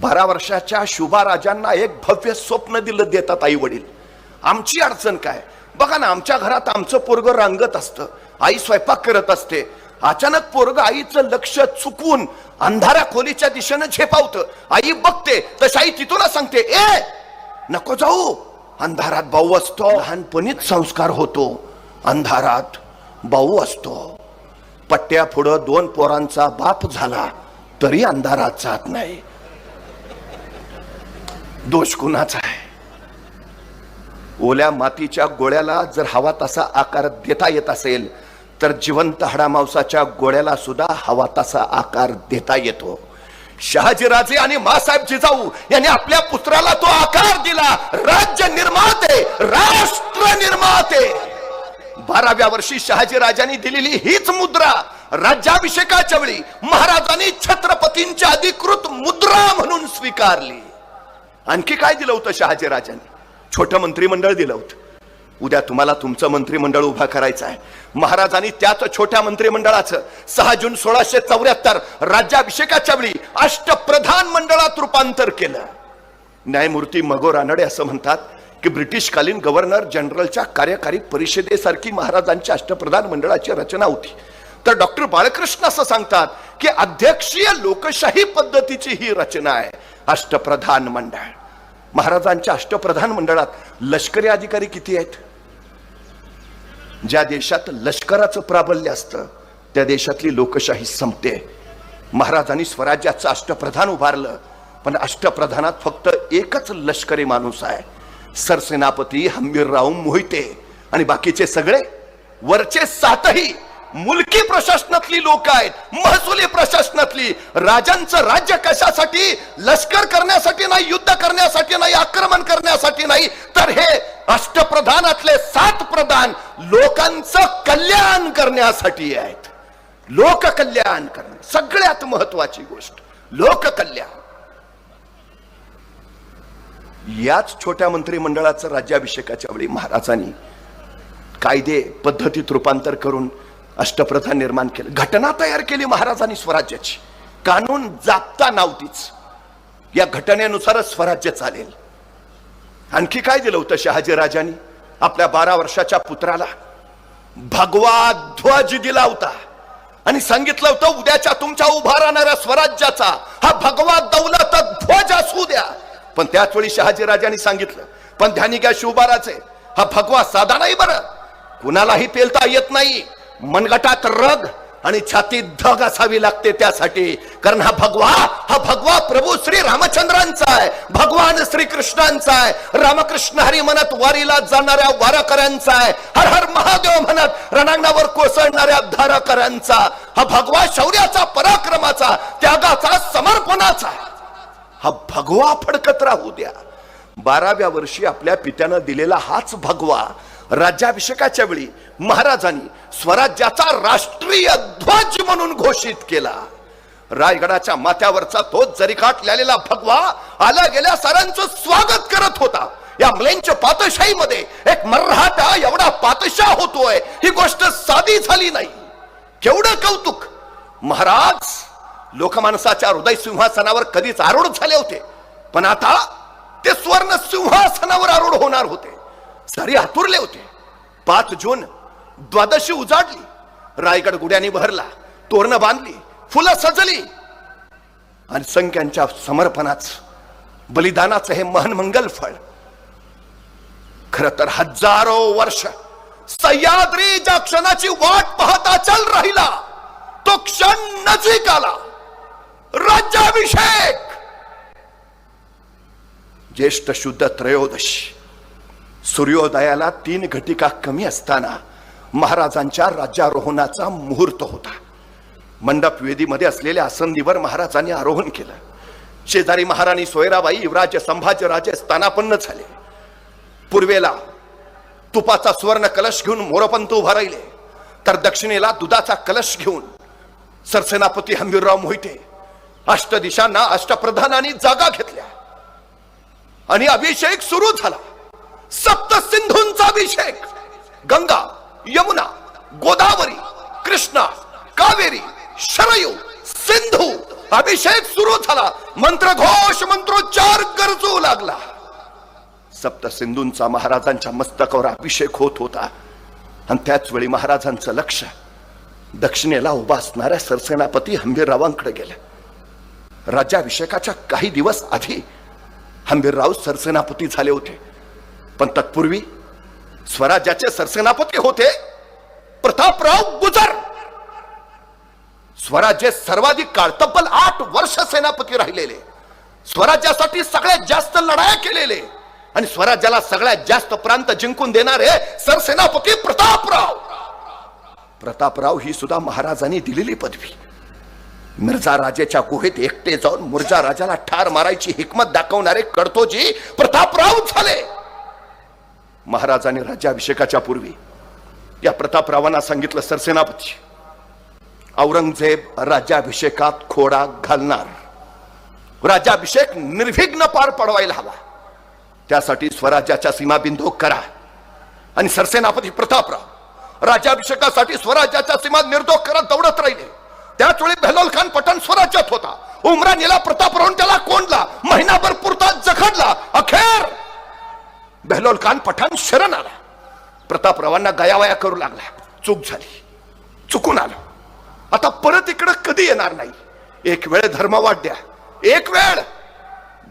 बारा वर्षाच्या शुभा राजांना एक भव्य स्वप्न दिलं देतात आई वडील. आमची अडचण काय? बघा ना आमच्या घरात आमचं पोरग रांगत असतं. आई स्वयंपाक करत असते. अचानक पोरग आईचं लक्ष चुकून अंधाऱ्या खोलीच्या दिशेनं झेपावतं. आई बघते तशी आई तिथूनच सांगते ए नको जाऊ. अंधारात भाऊ असतो. लहानपणीच संस्कार होतो. अंधारात भाऊ असतो. पट्ट्या पुढं दोन पोरांचा बाप झाला तरी अंधारात जात नाही. दोष कुणाचा आहे. ओल्या मातीच्या गोळ्याला जर हवा तसा आकार देता येत असेल तर जिवंत हाडामांसाच्या गोळ्याला सुद्धा हवा तसा आकार देता येतो. शहाजीराजे आणि मासाहेब जिजाऊ यांनी आपल्या पुत्राला तो आकार दिला. राज्य निर्माते राष्ट्र निर्माते. बाराव्या वर्षी शहाजी राजांनी दिलेली हीच मुद्रा राज्याभिषेकाच्या वेळी महाराजांनी छत्रपतींची अधिकृत मुद्रा म्हणून स्वीकारली. आणखी काय दिलं होतं शहाजी राजांनी? छोटं मंत्रिमंडळ दिलं होतं. उद्या तुम्हाला तुमचं मंत्रिमंडळ उभा करायचं आहे. महाराजांनी त्याच छोट्या मंत्रिमंडळाचं सहा जून सोळाशे चौऱ्याहत्तर राज्याभिषेकाच्या वेळी अष्टप्रधान मंडळात रूपांतर केलं. न्यायमूर्ती मगो रानडे असं म्हणतात की ब्रिटिशकालीन गव्हर्नर जनरलच्या कार्यकारी परिषदेसारखी महाराजांच्या अष्टप्रधान मंडळाची रचना होती. तर डॉक्टर बाळकृष्ण असं सांगतात की अध्यक्षीय लोकशाही पद्धतीची ही रचना आहे. अष्टप्रधान मंडळ. महाराजांच्या अष्टप्रधान मंडळात लष्करी अधिकारी किती आहेत? ज्या देशात लष्कराचं प्राबल्य असतं त्या देशातली लोकशाही संपते. महाराजांनी स्वराज्याचं अष्टप्रधान उभारलं पण अष्टप्रधानात फक्त एकच लष्करी माणूस आहे. सरसेनापती हंबीरराव मोहिते आणि बाकीचे सगळे वरचे सातही मुलकी प्रशासनातली लोक आहेत महसुली प्रशासनातली. राजांचं राज्य कशासाठी? लष्कर करण्यासाठी नाही युद्ध करण्यासाठी नाही आक्रमण करण्यासाठी नाही. तर हे अष्टप्रधानातले सात प्रधान लोकांचं कल्याण करण्यासाठी आहेत. लोककल्याण करणे सगळ्यात महत्वाची गोष्ट लोककल्याण याच छोट्या मंत्रिमंडळाचं राज्याभिषेकाच्या वेळी महाराजांनी कायदे पद्धतीत रूपांतर करून अष्टप्रधान निर्माण केलं. घटना तयार केली महाराजांनी स्वराज्याची. कानून जापता नव्हतीच या घटनेनुसारच स्वराज्य चालेल. आणखी काय दिलं होतं शहाजी राजांनी? आपल्या बारा वर्षाच्या पुत्राला. भगवा ध्वज दिला होता. आणि सांगितलं होतं उद्याच्या तुमच्या उभा राहणाऱ्या स्वराज्याचा हा भगवा दौलत ध्वज असू द्या. पण त्याच वेळी शहाजी राजांनी सांगितलं पण ध्यानी घ्या शिवबाराचे. हा भगवा साधा नाही बरं. कुणालाही पेलता येत नाही. मनगटात रग आणि छातीत धग असावी लागते त्यासाठी. कारण हा भगवा हा भगवा प्रभू श्री रामचंद्रांचा आहे. भगवान श्री कृष्णांचा आहे. रामकृष्ण हरी म्हणत वारीला जाणाऱ्या वारकऱ्यांचा आहे. हर हर महादेव म्हणत रणांगणावर कोसळणाऱ्या धारकऱ्यांचा. हा भगवा शौर्याचा पराक्रमाचा त्यागाचा समर्पणाचा हा भगवा फडकत राहू द्या. बाराव्या वर्षी आपल्या पित्यानं दिलेला हाच भगवा राज्याभिषेकाच्या वेळी महाराजांनी स्वराज्याचा राष्ट्रीय ध्वज म्हणून घोषित केला. रायगडाच्या माथ्यावरचा तो जरीकाट लिहिलेला भगवा आल्या गेल्या सारांचं स्वागत करत होता. या मुलांच्या पातशाहीमध्ये एक मराठा एवढा पातशाह होतोय ही गोष्ट साधी झाली नाही. केवढं कौतुक. महाराज लोकमानसाच्या हृदय सिंहासनावर कधीच आरूढ झाले होते पण आता ते स्वर्ण सिंहासनावर आरूढ होणार होते. सारी हातुरले होते. पाच जून द्वादशी उजाडली. रायगड गुड्याने भरला. तोरणं बांधली. फुलं सजली. आणि संख्यांच्या समर्पणाच बलिदानाचं हे महनमंगल फळ खर तर हजारो वर्ष सह्याद्री ज्या क्षणाची वाट पाहता चल राहिला तो क्षण नजीक आला. राज्याभिषेक! ज्येष्ठ शुद्ध त्रयोदशी सूर्योदयाला तीन घटिका कमी असताना महाराजांच्या राज्यारोहणाचा मुहूर्त होता. मंडप वेदीमध्ये असलेल्या आसंदीवर महाराजांनी आरोहण केलं. शेजारी महाराणी सोयराबाई युवराज संभाजी राजे स्थानापन्न झाले. पूर्वेला तुपाचा सुवर्ण कलश घेऊन मोरपंत उभा राहिले. तर दक्षिणेला दुधाचा कलश घेऊन सरसेनापती हंबीरराव मोहिते अष्टदिशांना अष्टप्रधानांनी जागा घेतल्या. आणि अभिषेक सुरू झाला. सप्त सिंधूंचा अभिषेक. गंगा यमुना गोदावरी कृष्णा कावेरी शरयू सिंधू अभिषेक सुरू झाला. मंत्रघोष मंत्रोच्चार गरजू लागला. सप्त सिंधूंचा महाराजांच्या मस्तकावर अभिषेक होत होता. आणि त्याच वेळी महाराजांचं लक्ष दक्षिणेला उभा असणाऱ्या सरसेनापती हंबीररावांकडे गेलं. राज्याभिषेकाच्या काही दिवस आधी हंबीरराव सरसेनापती झाले होते. पण तत्पूर्वी स्वराज्याचे सरसेनापती होते प्रतापराव गुजर. स्वराज्य सर्वाधिक काळ तब्बल आठ वर्ष सेनापती राहिलेले. स्वराज्यासाठी सगळ्यात जास्त लढाया केलेले. आणि स्वराज्याला सगळ्यात जास्त प्रांत जिंकून देणारे सरसेनापती प्रतापराव. प्रतापराव ही सुद्धा महाराजांनी दिलेली पदवी. मिर्झा राजेच्या गुहेत एकटे जाऊन मुर्जा राजाला ठार मारायची हिकमत दाखवणारे कडतोजी प्रतापराव झाले. महाराजांनी राज्याभिषेकाच्या पूर्वी या प्रतापरावांना सांगितलं सरसेनापती औरंगजेब राज्याभिषेकात खोडा घालणार. राज्याभिषेक निर्विघ्न पार पडवायला हवा. त्यासाठी स्वराज्याच्या सीमाबिंदू करा. आणि सरसेनापती प्रतापराव राज्याभिषेकासाठी स्वराज्याच्या सीमा निर्दोष करत दौडत राहिले. त्याच वेळी बेहलोल खान पठाण स्वराज्यात होता. उमरानीला प्रतापराव त्याला कोंडला. महिनाभर पुरता जखडला. अखेर बेहलोल खान पठाण शरण आला. प्रतापरावांना गयावया करू लागला. चूक झाली. चुकून आलो. आता परत इकडं कधी येणार नाही? एक वेळ धर्मवाद द्या. एक वेळ!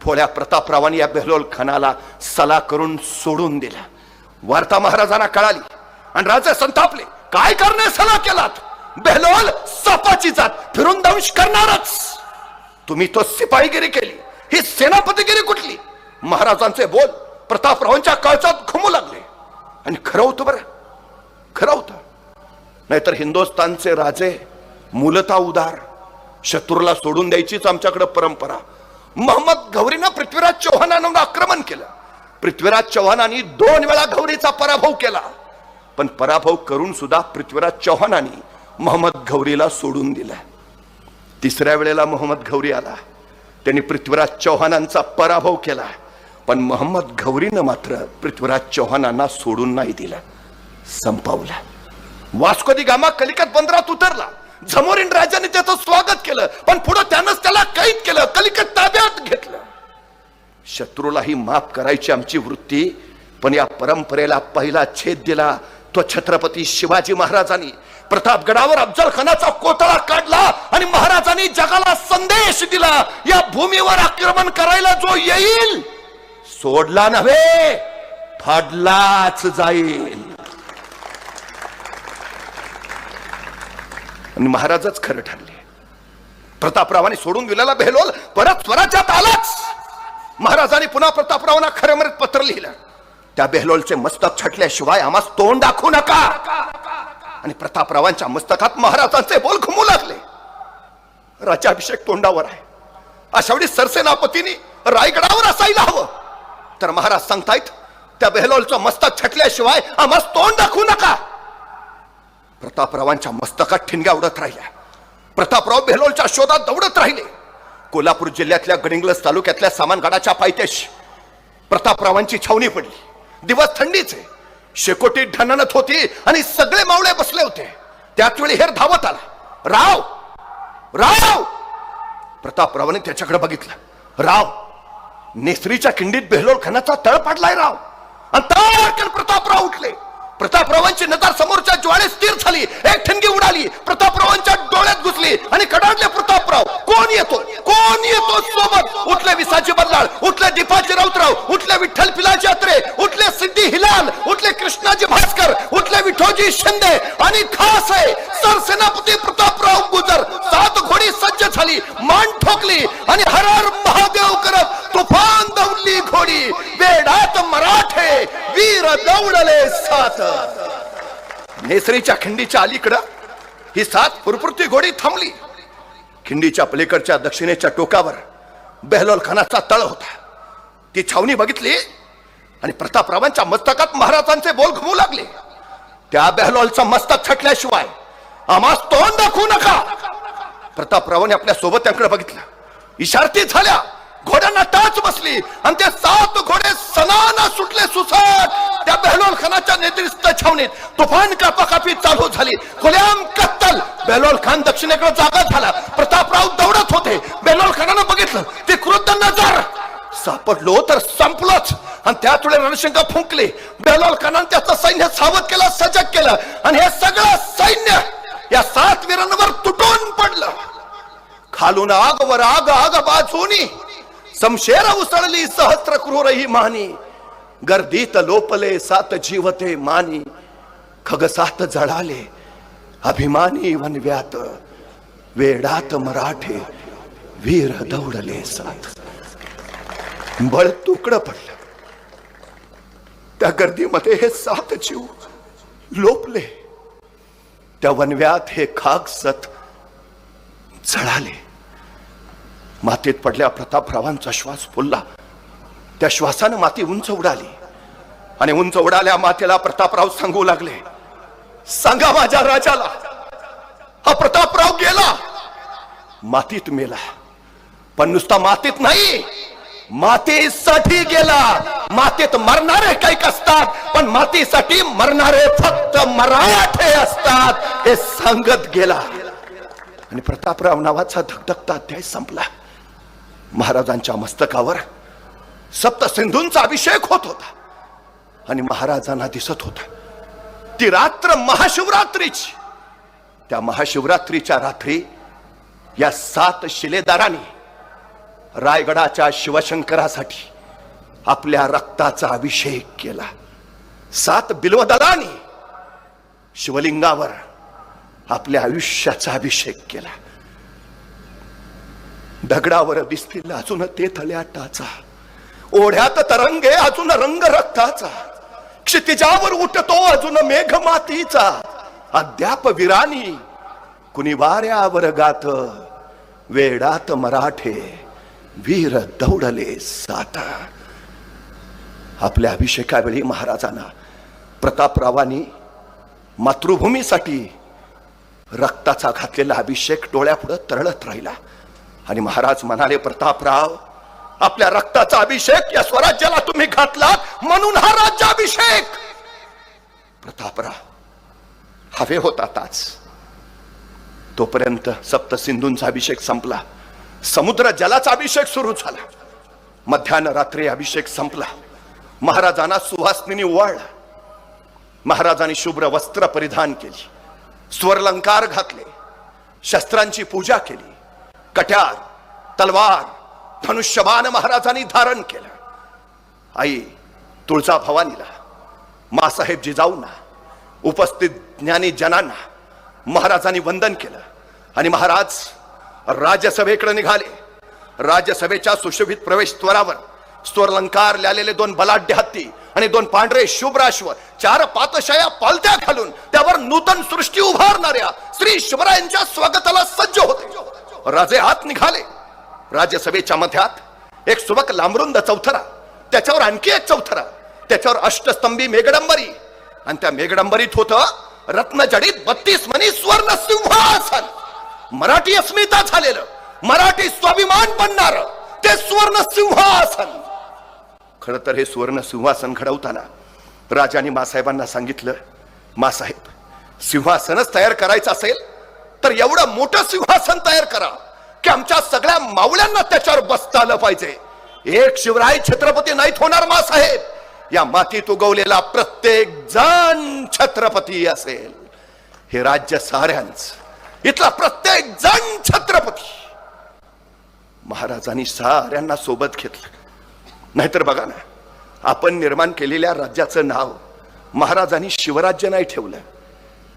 भोळ्या प्रतापरावांनी या बेहलोल खानाला सला करून सोडून दिला. वार्ता महाराजांना कळाली. आणि राजे संतापले. काय करणे सला केलात? बेहलोल सापाची जात. फिरून दंश करणारच. तुम्ही तो सिपाहीगिरी केली. ही सेनापतीगिरी कुठली? महाराजांचे बोल. प्रतापरावांच्या काळजात घुमू लागले. आणि खरं होतं बरं. खरं होतं. नाहीतर हिंदुस्थानचे राजे मूलता उदार शत्रूला सोडून द्यायचीच आमच्याकडे परंपरा. मोहम्मद गौरीनं पृथ्वीराज चौहानांवर आक्रमण केलं. पृथ्वीराज चौहानांनी दोन वेळा गौरीचा पराभव केला. पण पराभव करून सुद्धा पृथ्वीराज चौहानांनी मोहम्मद गौरीला सोडून दिला. तिसऱ्या वेळेला मोहम्मद गौरी आला. त्यांनी पृथ्वीराज चौहानांचा पराभव केला. पण मोहम्मद गौरीनं मात्र पृथ्वीराज चौहानांना सोडून नाही दिलं. संपवलं. वास्को दि गामा कलिकत बंदरात उतरला. झमोरीन राजाने त्याचं स्वागत केलं पण पुढे त्यानंच त्याला कैद केलं कलिकत ताब्यात घेतलं. शत्रूलाही माफ करायची आमची वृत्ती पण या परंपरेला पहिला छेद दिला तो छत्रपती शिवाजी महाराजांनी. प्रतापगडावर अफजल खानाचा कोतळा काढला आणि महाराजांनी जगाला संदेश दिला या भूमीवर आक्रमण करायला जो येईल सोडला नव्हे फाडलाच जाईल. आणि महाराजच खरं ठरले. प्रतापरावाने सोडून दिलेला बेहलोल परत स्वराज्यात आलाच. महाराजांनी पुन्हा प्रतापरावांना खरं मरत पत्र लिहिलं. त्या बेहलोलचे मस्तक छटल्याशिवाय आम्हास तोंड दाखवू नका. आणि प्रतापरावांच्या मस्तकात महाराजांचे बोल घुमू लागले राज्याभिषेक तोंडावर आहे. अशावेळी सरसेनापतीने सरसेनापतींनी रायगडावर असायला हवं. तर महाराज सांगतायत त्या बेहलोलचं मस्तक छटल्याशिवाय आम्हाला तोंड दाखवू नका. प्रतापरावांच्या मस्तकात ठिणग्या उडत राहिल्या. प्रतापराव बेहलोलच्या शोधात दौडत राहिले. कोल्हापूर जिल्ह्यातल्या गडिंग्लज तालुक्यातल्या सामानगडाच्या पायथ्याशी प्रतापरावांची छावणी पडली. दिवस थंडीचे. शेकोटी ढननत होती आणि सगळे मावळे बसले होते. त्याच वेळी हेर धावत आला. राव! राव! प्रतापरावाने त्याच्याकडे बघितलं. राव! नेसरीच्या खिंडीत बेहलोल खानाचा तळ पडलाय राव. आणि तळावर प्रतापराव उठले. प्रतापरावांची नजर समोरच्या ज्वाळे स्थिर झाली एक ठिणगी उडाली प्रतापरावांच्या डोळ्यात घुसली आणि कडाडले प्रतापराव कोण येतो? कोण येतो सोबत? उठले विसाजी बदलाळ उठले दीपाजी राऊतराव उठले विठ्ठल पिलाजी अत्रे उठले सिद्धी हिलाल उठले कृष्णाजी भास्कर उठले विठोजी शिंदे आणि खास आहे सरसेनापती प्रतापराव गुजर सात घोडी सज्ज झाली मान ठोकली आणि हर हर महादेव करत तुफान दौडली घोडी वेडात मराठे वीर दौडले सात. नेसरीच्या खिंडीच्या अलीकडं ही सात पुरपुरती घोडी थांबली. खिंडीच्या पलीकडच्या दक्षिणेच्या टोकावर बेहलोल खानाचा तळ होता. ती छावणी बघितली आणि प्रतापरावांच्या मस्तकात महाराजांचे बोल घुमू लागले. त्या बेहलोलचं मस्तक छटल्याशिवाय आम्हास तोंड दाखवू नका. प्रतापरावांनी आपल्या सोबत्यांकडे बघितलं. इशारती झाल्या. घोड्यांना टाच बसली. आणि ते सात घोडे सणाना सुटले सुसाट. त्या बेहलोल खानाच्या नेतृत्व छावणीत तुफान कापाकापी चालू झाली. खुल्याम कत्तल. बेहलोल खान दक्षिणेकडे जागा झाला. प्रतापराव दौडत होते. बेहलोल खानानं बघितलं. ते क्रुद्ध नजर. सापडलो तर संपलोच. आणि त्याच थोडे रणशंका फुंकले. बेहलोल खानानं त्याचं सैन्य सावध केलं सजग केलं. आणि हे सगळं सैन्य या सात वीरांवर तुटून पडलं. खालून आग वर आग आग बाजूनी. समशेर उसळली सहस्र क्रूर ही मानी। गर्दीत लोपले सात जीवते मानी। खगसात जळाले अभिमानी वनव्यात। वेडात मराठे वीर दौडले सात। बळ तुकडं पडलं। त्या गर्दीमध्ये हे सात जीव लोपले। त्या वनव्यात हे खाक सत जळाले। मातीत पडल्या प्रतापरावांचा श्वास फुलला. त्या श्वासानं माती उंच उडाली. आणि उंच उडाल्या मातेला प्रतापराव सांगू लागले सांगा माझ्या राजाला हा प्रतापराव गेला. मातीत मेला. पण नुसता मातीत नाही मातीसाठी गेला. मातीत मरणारे काही असतात पण मातीसाठी मरणारे फक्त मराठे असतात हे सांगत गेला. आणि प्रतापराव नावाचा धकधकता अध्याय संपला. महाराजांच्या मस्तकावर सप्त सिंधूंचा अभिषेक होत होता. आणि महाराजांना दिसत होता ती रात्र महाशिवरात्रीची. त्या महाशिवरात्रीच्या रात्री या सात शिलेदारांनी रायगडाच्या शिवशंकरासाठी आपल्या रक्ताचा अभिषेक केला. सात बिल्वदलांनी शिवलिंगावर आपल्या आयुष्याचा अभिषेक केला. दगडावर दिसतील अजून ते थल्याटाचा ओढ्यात तरंगे अजून रंग रक्ताचा. क्षितिजावर उठतो अजून मेघ मातीचा अद्याप विरानी कुणी वाऱ्यावर गात. वेडात मराठे वीर दौडले सात. आपल्या अभिषेकावेळी महाराजांना प्रतापरावांनी मातृभूमीसाठी रक्ताचा घातलेला अभिषेक डोळ्यापुढं तरळत राहिला. आणि महाराज म्हणाले प्रतापराव आपल्या रक्ताचा अभिषेक या स्वराज्याला तुम्ही घातला म्हणून हा राज्याभिषेक प्रतापराव हवे होता ताच तोपर्यंत सप्त सिंधूंचा अभिषेक संपला. समुद्र जलाचा अभिषेक सुरू झाला. मध्यान रात्री अभिषेक संपला. महाराजांना सुहासनीने ओवाळला महाराजांनी शुभ्र वस्त्र परिधान केली. स्वरलंकार घातले. शस्त्रांची पूजा केली. कट्यार तलवार धनुष्यबाण महाराजांनी धारण केलं. आई तुळजा भवानीला मासाहेब जिजाऊंना उपस्थित ज्ञानी जनांना महाराजांनी वंदन केलं आणि महाराज राज्यसभेकडे निघाले. राज्यसभेच्या सुशोभित प्रवेशद्वारावर स्वरलंकार लिहिलेले दोन बलाढ्य हत्ती आणि दोन पांढरे शुभ्राश्व चार पातशया पालत्या घालून त्यावर नूतन सृष्टी उभारणाऱ्या श्री शिवरायांच्या स्वागताला सज्ज होते. राजे हात निघाले. राज्यसभेच्या मध्यात एक सुबक लांबरुंद चौथरा त्याच्यावर आणखी एक चौथरा त्याच्यावर अष्टस्तंभी मेघडंबरी आणि त्या मेघडंबरीत होत रत्नजडीत बत्तीस मनी स्वर्ण सिंहासन. मराठी अस्मिता झालेलं मराठी स्वाभिमान बनणार ते सुवर्ण सिंहासन. खरं तर हे सुवर्ण सिंहासन घडवताना राजाने मासाहेबांना सांगितलं मासाहेब सिंहासनच तयार करायचं असेल तर एवढं मोठं सिंहासन तयार करा की आमच्या सगळ्या मावळ्यांना त्याच्यावर बसता आलं पाहिजे. एक शिवराय छत्रपती नाहीत होणार मासाहेब या मातीत उगवलेला प्रत्येक जण छत्रपती असेल. हे राज्य साऱ्यांच. इथला प्रत्येक जण छत्रपती. महाराजांनी साऱ्यांना सोबत घेतलं. नाहीतर बघा ना आपण निर्माण केलेल्या राज्याचं नाव महाराजांनी शिवराज्य नाही ठेवलं.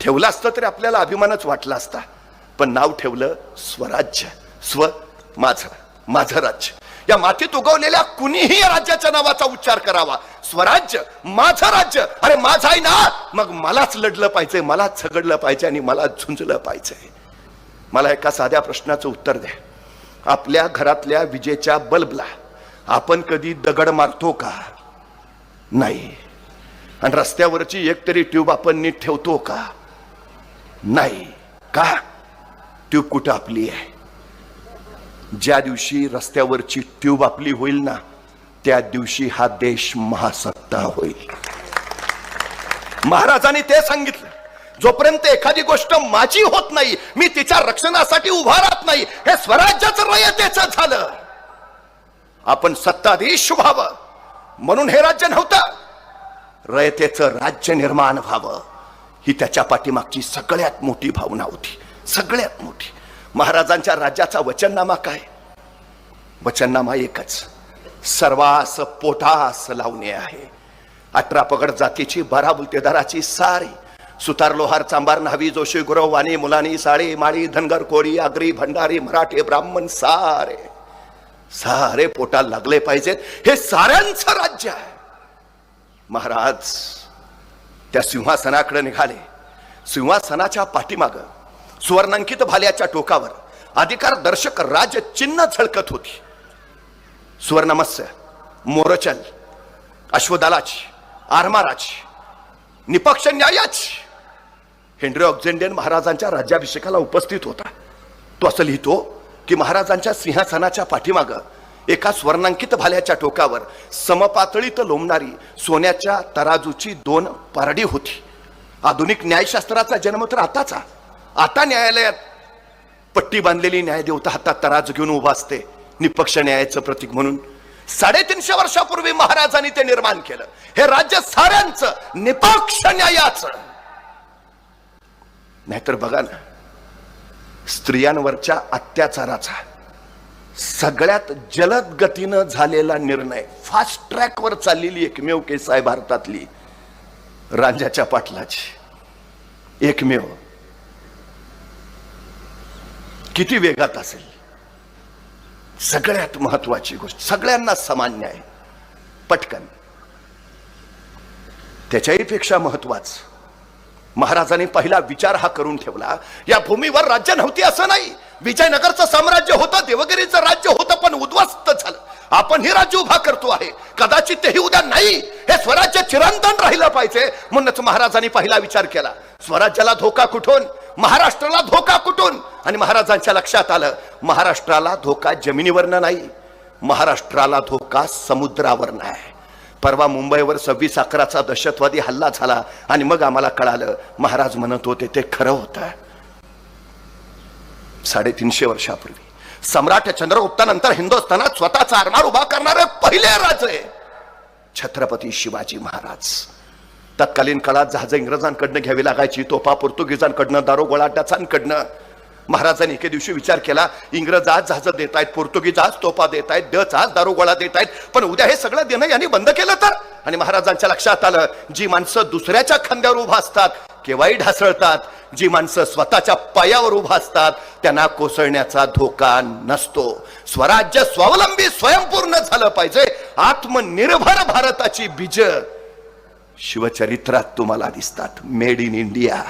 ठेवलं असतं तरी आपल्याला अभिमानच वाटला असता. पण नाव ठेवलं स्वराज्य स्व माझं माझं राज्य. या मातीत उगवलेल्या कुणीही या राज्याच्या नावाचा उच्चार करावा. स्वराज्य माझं राज्य. अरे माझं आहे ना? मग मलाच लढलं पाहिजे मलाच झगडलं पाहिजे आणि मला झुंजलं पाहिजे. मला एका साध्या प्रश्नाचं उत्तर द्या. आपल्या घरातल्या विजेच्या बल्बला आपण कधी दगड मारतो का? नाही. आणि रस्त्यावरची एक तरी ट्यूब आपण नीट ठेवतो का? नाही. का? ट्यूब कुठं आपली आहे? ज्या दिवशी रस्त्यावरची ट्यूब आपली होईल ना त्या दिवशी हा देश महासत्ता होईल. महाराजांनी ते सांगितलं. जोपर्यंत एखादी गोष्ट माझी होत नाही मी तिच्या रक्षणासाठी उभा राहत नाही हे स्वराज्याचं रयतेच झालं. आपण सत्ताधीश व्हावं म्हणून हे राज्य नव्हतं. रयतेचं राज्य निर्माण व्हावं ही त्याच्या पाठीमागची सगळ्यात मोठी भावना होती. सगळ्यात मोठी. महाराजांच्या राज्याचा वचननामा काय? वचननामा एकच. सर्वास पोटास लावणे आहे. अठरा पगड जातीची बारा बुलतेदाराची सारी. सुतार लोहार चांबार न्हावी जोशी गुरव वाणी मुलानी साळे माळी धनगर कोळी आगरी भंडारी मराठे ब्राह्मण सारे. सारे पोटाला लागले पाहिजेत. हे साऱ्यांचं राज्य आहे. महाराज त्या सिंहासनाकडे निघाले. सिंहासनाच्या पाठीमागं सुवर्णांकित भाल्याच्या टोकावर. अधिकार दर्शक राज चिन्ह झळकत होती. सुवर्णमत्स्य मोरचल अश्वदलाच आरमाराज निपक्ष न्यायाच. हेनरी ऑक्झेंडियन महाराजांच्या राज्याभिषेकाला उपस्थित होता. तो असं लिहितो की महाराजांच्या सिंहासनाच्या पाठीमाग एका स्वर्णांकित भाल्याच्या टोकावर समपातळीत लोंबणारी सोन्याच्या तराजूची दोन पारडी होती. आधुनिक न्यायशास्त्राचा जन्म तर आताचा. आता न्यायालयात पट्टी बांधलेली न्यायदेवता हातात तराज घेऊन उभा असते. निपक्ष न्यायाचं प्रतीक म्हणून साडेतीनशे वर्षापूर्वी महाराजांनी ते निर्माण केलं. हे राज्य साऱ्यांचं निपक्ष न्यायाचं. नाहीतर बघा ना स्त्रियांवरच्या अत्याचाराचा सगळ्यात जलद गतीनं झालेला निर्णय फास्ट ट्रॅकवर चाललेली एकमेव केस आहे भारतातली रांजाच्या पाटलाची. एकमेव किती वेगात असेल? सगळ्यात महत्वाची गोष्ट सगळ्यांना सामान्य आहे पटकन. त्याच्याही पेक्षा महत्वाच महाराजांनी पहिला विचार हा करून ठेवला या भूमीवर राज्य नव्हती असं नाही. विजयनगरचं साम्राज्य होतं देवगिरीचं राज्य होतं पण उद्ध्वस्त झालं. आपण हे राज्य उभा करतो आहे. कदाचित तेही उद्या नाही. हे स्वराज्य चिरंतन राहिलं पाहिजे म्हणूनच महाराजांनी पहिला विचार केला. स्वराज्याला धोका कुठून? महाराष्ट्राला धोका कुठून? आणि महाराजांच्या लक्षात आलं महाराष्ट्राला धोका जमिनीवरनं नाही महाराष्ट्राला धोका समुद्रावरनं आहे. परवा मुंबईवर सव्वीस अकराचा दहशतवादी हल्ला झाला आणि मग आम्हाला कळालं महाराज म्हणत होते ते खरं होतं. साडेतीनशे वर्षापूर्वी सम्राट चंद्रगुप्तानंतर हिंदुस्थानात स्वतःचा आरमार उभा करणारे पहिले राजे छत्रपती शिवाजी महाराज. तत्कालीन काळात जहाज इंग्रजांकडनं घ्यावी लागायची तोफा पोर्तुगीजांकडनं दारोगोळा डचांकडनं महाराजांनी एके दिवशी विचार केला इंग्रज आज जहाज देत आहेत पोर्तुगीज आज तोफा देत आहेत डच आज दारोगोळा देत आहेत पण उद्या हे सगळं देणं यांनी बंद केलं तर? आणि महाराजांच्या लक्षात आलं जी माणसं दुसऱ्याच्या खांद्यावर उभा असतात केव्हाही ढासळतात जी माणसं स्वतःच्या पायावर उभा असतात त्यांना कोसळण्याचा धोका नसतो. स्वराज्य स्वावलंबी स्वयंपूर्ण झालं पाहिजे. आत्मनिर्भर भारताची बीज शिवचरित्रात तुम्हाला दिसतात. मेड इन इंडिया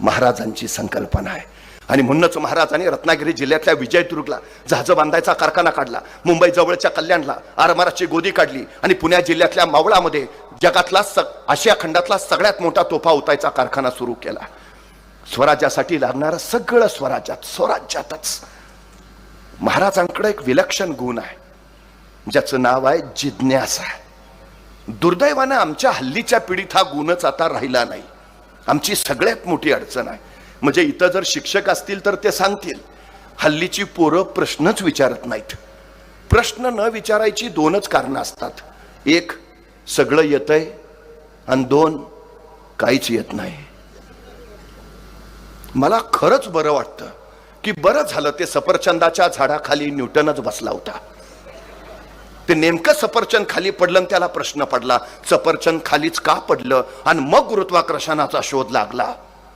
महाराजांची संकल्पना आहे. आणि म्हणूनच महाराजांनी रत्नागिरी जिल्ह्यातल्या विजयदुर्गला जहाज बांधायचा कारखाना काढला. मुंबई जवळच्या कल्याणला आरमाराची गोदी काढली. आणि पुण्या जिल्ह्यातल्या मावळामध्ये जगातला स आशिया खंडातला सगळ्यात मोठा तोफा उतायचा कारखाना सुरू केला. स्वराज्यासाठी लागणारं सगळं स्वराज्यात स्वराज्यातच. महाराजांकडे एक विलक्षण गुण आहे. ज्याचं नाव आहे जिज्ञासा. दुर्दैवानं आमच्या हल्लीच्या पिढीत हा गुणच आता राहिला नाही. आमची सगळ्यात मोठी अडचण आहे. म्हणजे इथं जर शिक्षक असतील तर ते सांगतील हल्लीची पोरं प्रश्नच विचारत नाहीत. प्रश्न न विचारायची दोनच कारणं असतात. एक सगळं येतंय आणि दोन काहीच येत नाही. मला खरंच बरं वाटतं की बरं झालं ते सफरचंदाच्या झाडाखाली न्यूटनच बसला होता. ते नेमकं सफरचंद खाली पडलं आणि त्याला प्रश्न पडला सफरचंद खालीच का पडलं? आणि मग गुरुत्वाकर्षणाचा शोध लागला.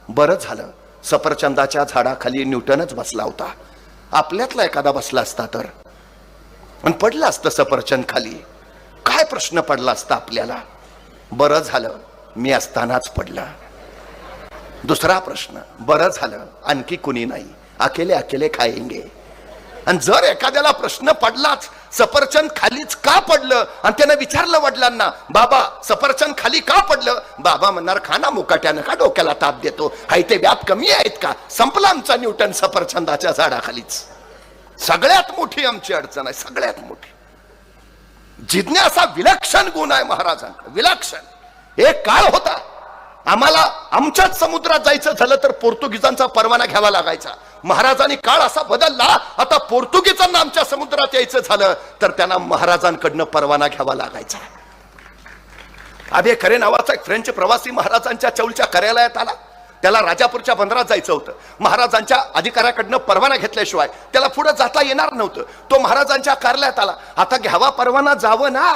बरं झालं. सफरचंदाच्या झाडाखाली न्यूटनच बसला होता. आपल्यातला एखादा बसला असता तर? आणि पडलं असतं सफरचंद खाली. काय प्रश्न पडला असता आपल्याला? बरं झालं. मी असतानाच पडला. दुसरा प्रश्न. बरं झालं. आणखी कुणी नाही. अकेले अकेले खायंगे. आणि जर एखाद्याला प्रश्न पडलाच सफरचंद खालीच का पडलं? आणि त्यानं विचारलं वडिलांना बाबा सफरचंद खाली का पडलं? बाबा म्हणणार खाना मुकाट्यानं का डोक्याला ताप देतो? हाय ते व्याप कमी आहेत का? संपला आमचा न्यूटन सफरचंदाच्या झाडाखालीच. सगळ्यात मोठी आमची अडचण आहे सगळ्यात मोठी. जिज्ञासा विलक्षण गुण आहे महाराजांचा विलक्षण. एक काळ होता. आम्हाला आमच्याच समुद्रात जायचं झालं तर पोर्तुगीजांचा परवाना घ्यावा लागायचा. महाराजांनी काळ असा बदलला आता पोर्तुगीजांना आमच्या समुद्रात यायचं झालं तर त्यांना महाराजांकडनं परवाना घ्यावा लागायचा. अभे खरे नावाचा एक फ्रेंच प्रवासी महाराजांच्या चौलच्या कार्यालयात आला. त्याला राजापूरच्या बंदरात जायचं होतं. महाराजांच्या अधिकाऱ्याकडनं परवाना घेतल्याशिवाय त्याला पुढे जाता येणार नव्हतं. तो महाराजांच्या कार्यालयात आला. आता घ्यावा परवाना जावं ना.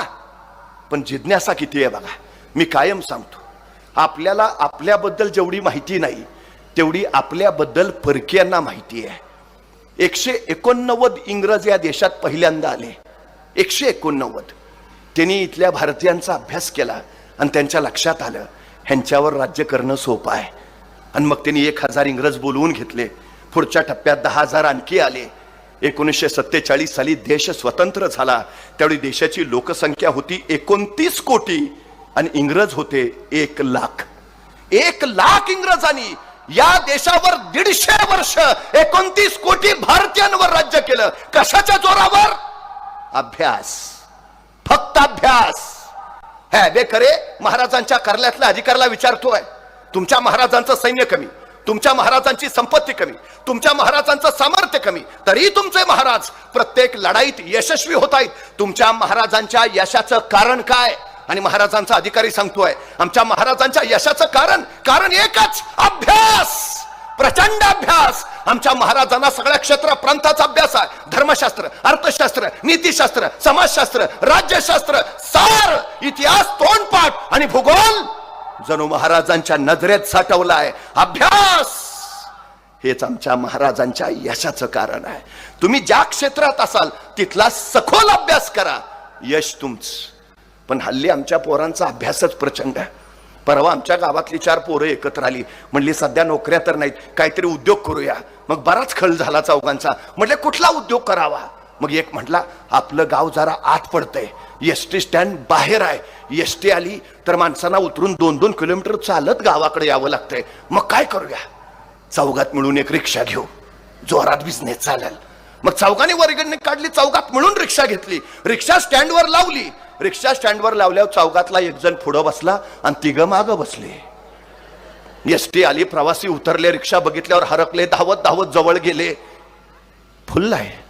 पण जिज्ञासा किती आहे बघा. मी कायम सांगतो आपल्याला आपल्याबद्दल जेवढी माहिती नाही तेवढी आपल्याबद्दल परकीयांना माहिती आहे. एकशे एकोणनव्वद इंग्रज या देशात पहिल्यांदा आले. एकशे एकोणनव्वद. त्यांनी इथल्या भारतीयांचा अभ्यास केला आणि त्यांच्या लक्षात आलं ह्यांच्यावर राज्य करणं सोपं आहे. आणि मग त्यांनी एक हजार इंग्रज बोलवून घेतले. पुढच्या टप्प्यात दहा हजार आणखी आले. एकोणीसशे सत्तेचाळीस साली देश स्वतंत्र झाला. त्यावेळी देशाची लोकसंख्या होती एकोणतीस कोटी आणि इंग्रज होते एक लाख. एक लाख इंग्रजांनी या देशावर दीडशे वर्ष एकोणतीस कोटी भारतीयांवर राज्य केलं. कशाच्या जोरावर? अभ्यास. फक्त अभ्यास. हे खरे महाराजांच्या करल्यातल्या अधिकाराला विचारतोय. तुमच्या महाराजांचं सैन्य कमी तुमच्या महाराजांची संपत्ती कमी तुमच्या महाराजांचं सामर्थ्य कमी. तरी तुमचे महाराज प्रत्येक लढाईत यशस्वी होत आहेत. तुमच्या महाराजांच्या यशाचं कारण काय? आणि महाराजांचा अधिकारी सांगतोय आमच्या महाराजांच्या यशाचं कारण कारण एकच अभ्यास प्रचंड अभ्यास. आमच्या महाराजांना सगळ्या क्षेत्र प्रांताचा अभ्यास आहे. धर्मशास्त्र अर्थशास्त्र नीतीशास्त्र समाजशास्त्र राज्यशास्त्र सार इतिहास तोंडपाठ आणि भूगोल जणू महाराजांच्या नजरेत साठवलाय. अभ्यास हेच आमच्या महाराजांच्या यशाचं कारण आहे. तुम्ही ज्या क्षेत्रात असाल तिथला सखोल अभ्यास करा. यश तुमचं. पण हल्ली आमच्या पोरांचा अभ्यासच प्रचंड आहे. परवा आमच्या गावातली चार पोरं एकत्र आली. म्हणली सध्या नोकऱ्या तर नाहीत काहीतरी उद्योग करूया. मग बराच खळ झाला चौघांचा. म्हटले कुठला उद्योग करावा? मग एक म्हटला आपलं गाव जरा आत पडतंय. एस टी स्टँड बाहेर आहे. एस टी आली तर माणसांना उतरून दोन दोन किलोमीटर चालत गावाकडे यावं लागतंय. मग काय करूया? चौघात मिळून एक रिक्षा घेऊ. जोरात बिझनेस चालेल. मग चौकाने वर्गणी काढली चौकात मिळून रिक्षा घेतली. रिक्षा स्टँडवर लावली. रिक्षा स्टँडवर लावल्यावर चौकातला एक जण पुढं बसला आणि तिघ माग बसले. एस टी आली प्रवासी उतरले रिक्षा बघितल्यावर हरकले धावत धावत जवळ गेले. फुललाय आहे.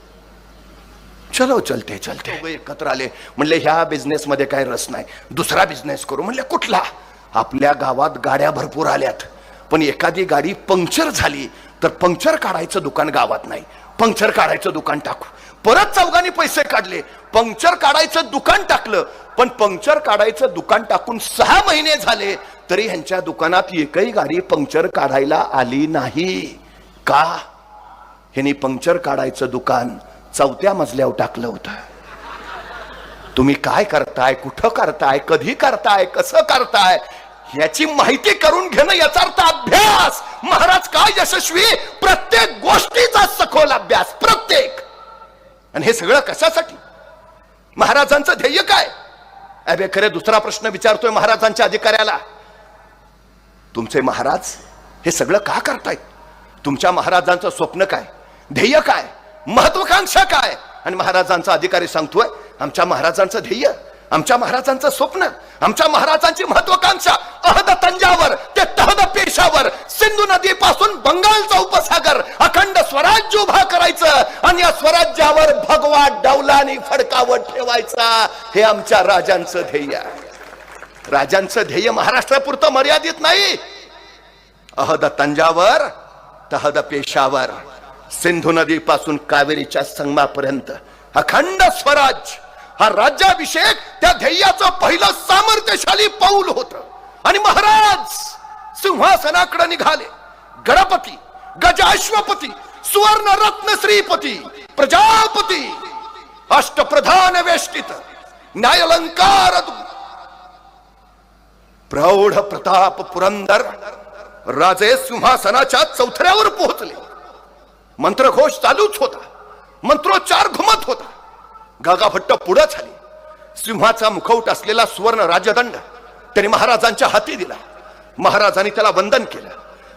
चलो चलते चलते. एकत्र आले. म्हणले ह्या बिझनेस मध्ये काय रस नाही. दुसरा बिझनेस करू. म्हणले कुठला? आपल्या गावात गाड्या भरपूर आल्यात. पण एखादी गाडी पंक्चर झाली तर पंक्चर काढायचं दुकान गावात नाही. पंक्चर काढायचं दुकान टाकू. परत चौघांनी पैसे काढले. पंक्चर काढायचं दुकान टाकलं. पण पंक्चर काढायचं दुकान टाकून सहा महिने झाले तरी ह्यांच्या दुकानात एकही गाडी पंक्चर काढायला आली नाही. का? ह्यांनी पंक्चर काढायचं दुकान चौथ्या मजल्यावर टाकलं होतं. तुम्ही काय करताय? कुठं करताय? कधी करताय? कसं करताय? याची माहिती करून घेणं याचा अर्थ अभ्यास. महाराज काय यशस्वी? प्रत्येक गोष्टीचा सखोल अभ्यास. प्रत्येक. आणि हे सगळं कशासाठी? महाराजांचं ध्येय काय? अबे खरे दुसरा प्रश्न विचारतोय महाराजांच्या अधिकाऱ्याला. तुमचे महाराज हे सगळं का करतायत? तुमच्या महाराजांचं स्वप्न काय? ध्येय काय? महत्वाकांक्षा काय? आणि महाराजांचा अधिकारी सांगतोय आमच्या महाराजांचं ध्येय आमच्या महाराजांचं स्वप्न आमच्या महाराजांची महत्वाकांक्षा अहद तंजावर ते तहद पेशावर सिंधू नदीपासून बंगालचा उपसागर अखंड स्वराज्य उभा करायचं आणि या स्वराज्यावर भगवा डौलानी फडकावर ठेवायचा. हे आमच्या राजांचं ध्येय आहे. राजांचं ध्येय महाराष्ट्रापुरतं मर्यादित नाही. अहद तंजावर तहद पेशावर सिंधू नदीपासून कावेरीच्या संगमापर्यंत अखंड स्वराज हा राज्याभिषेक त्या ध्येयाचं पहिलं सामर्थ्यशाली पाऊल होत. आणि महाराज सिंहासनाकडे निघाले. गणपती गजाश्वपती सुवर्ण रत्न श्रीपती प्रजापती अष्टप्रधान वेष्टित न्यायलंकार प्रौढ प्रताप पुरंदर राजे सिंहासनाच्या चौथऱ्यावर पोहोचले. मंत्रघोष चालूच होता. मंत्रोच्चार घुमत होता. गागाभट्ट पुढं झाली. सिंहाचा मुखवट असलेला सुवर्ण राजदंड त्यांनी महाराजांच्या हाती दिला. महाराजांनी त्याला वंदन केलं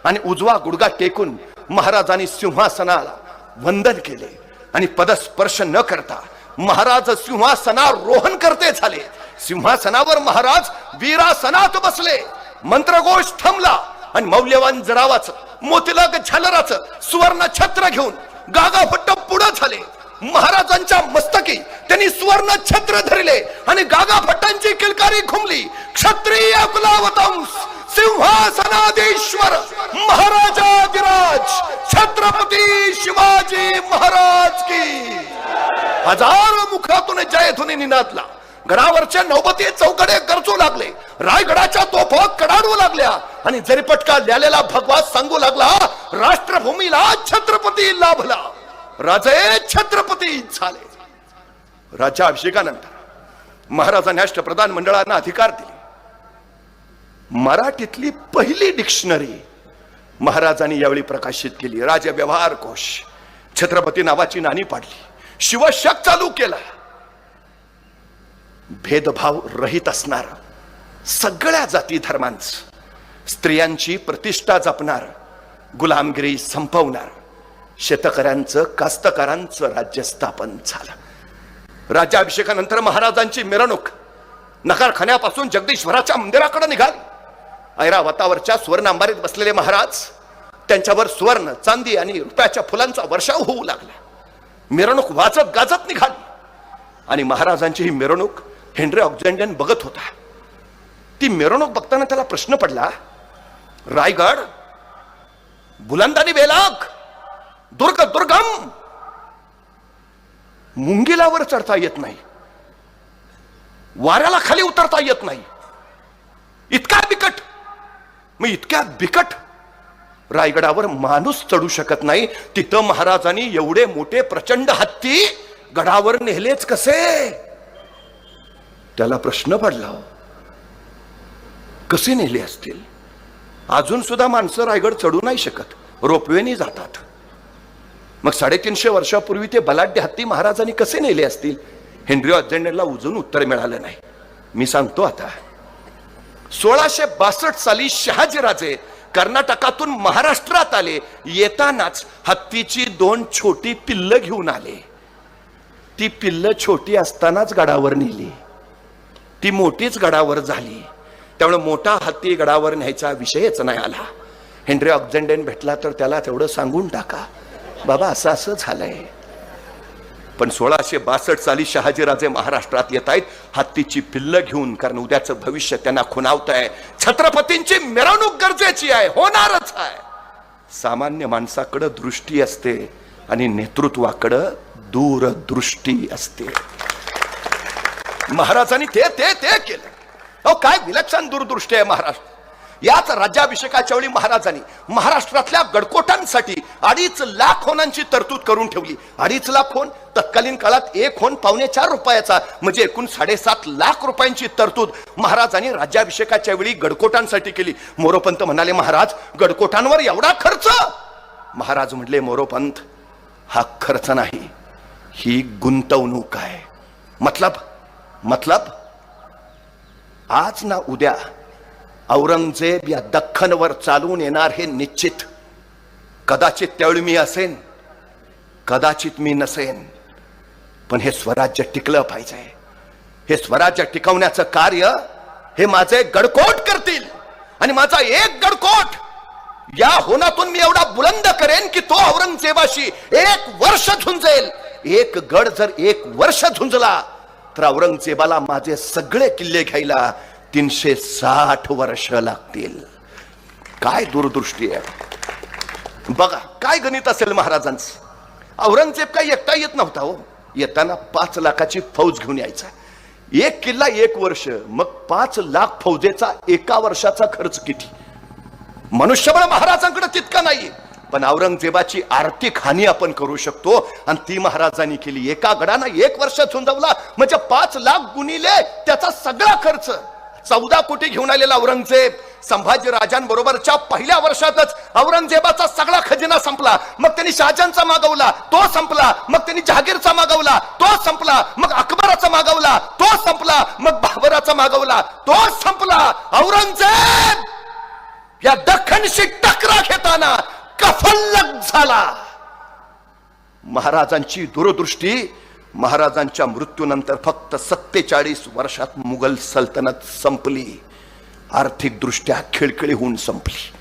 आणि उजवा गुडगा टेकून महाराजांनी सिंहासनाला वंदन केले. आणि पदस्पर्श न करता महाराज सिंहासना रोहन करते झाले. सिंहासनावर महाराज वीरासनात बसले. मंत्रघोष थांबला आणि मौल्यवान जरावाचं मोतीलाग झालराचं सुवर्ण छत्र घेऊन गागाभट्ट पुढं पुढे झाले. महाराजांच्या मस्तकी त्यांनी सुवर्ण छत्र धरले आणि गागा भट्टांची किलकारी घुमली. क्षत्रिय कुलावतंस सिंहासनाधीश्वर महाराजाधिराज छत्रपती शिवाजी महाराज की. हजारो मुखातून जयधुनी निनादला. गडावरच्या नौबती चौकडे गरजू लागले. रायगडाच्या तोफा कडाडू लागल्या. आणि जरीपटका लिहिलेला भगवा सांगू लागला राष्ट्रभूमीला छत्रपती लाभला. राजे छत्रपती झाले. राज्याभिषेकानंतर महाराजांनी अष्टप्रधान मंडळांना अधिकार दिले. मराठीतली पहिली डिक्शनरी महाराजांनी यावेळी प्रकाशित केली. राजव्यवहार कोश छत्रपती नावाची नाणी पाडली. शिवशक चालू केला. भेदभाव रहित असणार सगळ्या जाती धर्मांच. स्त्रियांची प्रतिष्ठा जपणार गुलामगिरी संपवणार. शेतकऱ्यांचं कास्तकारांचं राज्य स्थापन झालं. राज्याभिषेकानंतर महाराजांची मिरवणूक. नकारखान्यापासून जगदीश्वराच्या मंदिराकडे निघाली. ऐरावतावरच्या सुवर्ण अंबारीत बसलेले महाराज त्यांच्यावर सुवर्ण चांदी आणि रुपयाच्या फुलांचा वर्षाव होऊ लागला. मिरवणूक वाजत गाजत निघाली. आणि महाराजांची ही मिरवणूक हेनरी ऑक्झेंडन बघत होता. ती मिरवणूक बघताना त्याला प्रश्न पडला रायगड बुलंदानी बेलाग दुर्ग दुर्गम. मुंगिलावर चढता येत नाही. वाऱ्याला खाली उतरता येत नाही. इतका बिकट. मग इतक्या बिकट रायगडावर माणूस चढू शकत नाही. तिथं महाराजांनी एवढे मोठे प्रचंड हत्ती गडावर नेहलेच कसे? त्याला प्रश्न पडला हो. कसे नेले असतील? अजून सुद्धा माणसं रायगड चढू नाही शकत. रोपवेनी जातात. मग साडेतीनशे वर्षापूर्वी ते बलाढ्य हत्ती महाराजांनी कसे नेले असतील? हेनरी अजेंडरला उजून उत्तर मिळालं नाही. मी सांगतो आता. सोळाशे बासष्ट साली शहाजीराजे कर्नाटकातून महाराष्ट्रात आले. येतानाच हत्तीची दोन छोटी पिल्ल घेऊन आले. ती पिल्ल छोटी असतानाच गडावर नेली. ती मोठीच गडावर झाली. त्यामुळे मोठा हत्ती गडावर न्यायचा विषयच नाही आला. हेनरी ऑक्झेंडेन भेटला तर त्याला तेवढं सांगून टाका. बाबा असं असं झालंय. पण सोळाशे बासष्ट साली शहाजीराजे महाराष्ट्रात येत आहेत. हत्तीची पिल्ल घेऊन कारण उद्याचं भविष्य त्यांना खुणावत आहे छत्रपतींची मिरवणूक गरजेची आहे होणारच आहे. सामान्य माणसाकडं दृष्टी असते आणि नेतृत्वाकडं दूरदृष्टी असते. महाराजांनी ते ते ते केलं. अहो काय विलक्षण दूरदृष्टी आहे महाराष्ट्र. याच राज्याभिषेकाच्या वेळी महाराजांनी महाराष्ट्रातल्या गडकोटांसाठी अडीच लाख होनांची तरतूद करून ठेवली. अडीच लाख होन तत्कालीन काळात एक होन पावणे चार रुपयाचा म्हणजे एकूण साडेसात लाख रुपयांची तरतूद महाराजांनी राज्याभिषेकाच्या वेळी गडकोटांसाठी केली. मोरोपंत म्हणाले महाराज गडकोटांवर एवढा खर्च? महाराज म्हणले मोरोपंत हा खर्च नाही. ही गुंतवणूक आहे. मतलब? मतलब? आज ना उद्या औरंगजेब या दख्खनवर चालून येणार हे निश्चित. कदाचित त्यावेळी मी असेन कदाचित मी नसेन. पण हे स्वराज्य टिकलं पाहिजे. हे स्वराज्य टिकवण्याचं कार्य हे माझे गडकोट करतील. आणि माझा एक गडकोट या होनातून मी एवढा बुलंद करेन की तो औरंगजेबाशी एक वर्ष झुंजेल. एक गड जर एक वर्ष झुंजला तर औरंगजेबाला माझे सगळे किल्ले घ्यायला तीनशे साठ वर्ष लागतील. काय दूरदृष्टी आहे? बघा काय गणित असेल महाराजांचं? औरंगजेब काही एकटा येत नव्हता हो. येताना पाच लाखाची फौज घेऊन यायचा. एक किल्ला एक वर्ष मग पाच लाख फौजेचा एका वर्षाचा खर्च किती? मनुष्यबळ महाराजांकडे तितका नाही. पण औरंगजेबाची आर्थिक हानी आपण करू शकतो. आणि ती महाराजांनी केली. एका गडानं एक वर्ष झुंजवला. म्हणजे पाच लाख गुणिले त्याचा सगळा खर्च. चौदा कोटी घेऊन आलेला औरंगजेब संभाजी राजांबरोबरच्या पहिल्या वर्षातच औरंगजेबाचा सगळा खजिना संपला. मग त्यांनी शहाजांचा मागवला तो संपला. मग त्यांनी जहागीरचा मागवला तो संपला. मग अकबराचा मागवला तो संपला. मग बाबराचा मागवला तो संपला. औरंगजेब या दख्खनशी टकरा घेताना कफल्लक झाला. महाराजांची दूरदृष्टी महाराजांच्या मृत्यूनंतर फक्त सत्तेचाळीस वर्षात मुघल सल्तनत संपली. आर्थिकदृष्ट्या खिळखिळी होऊन संपली.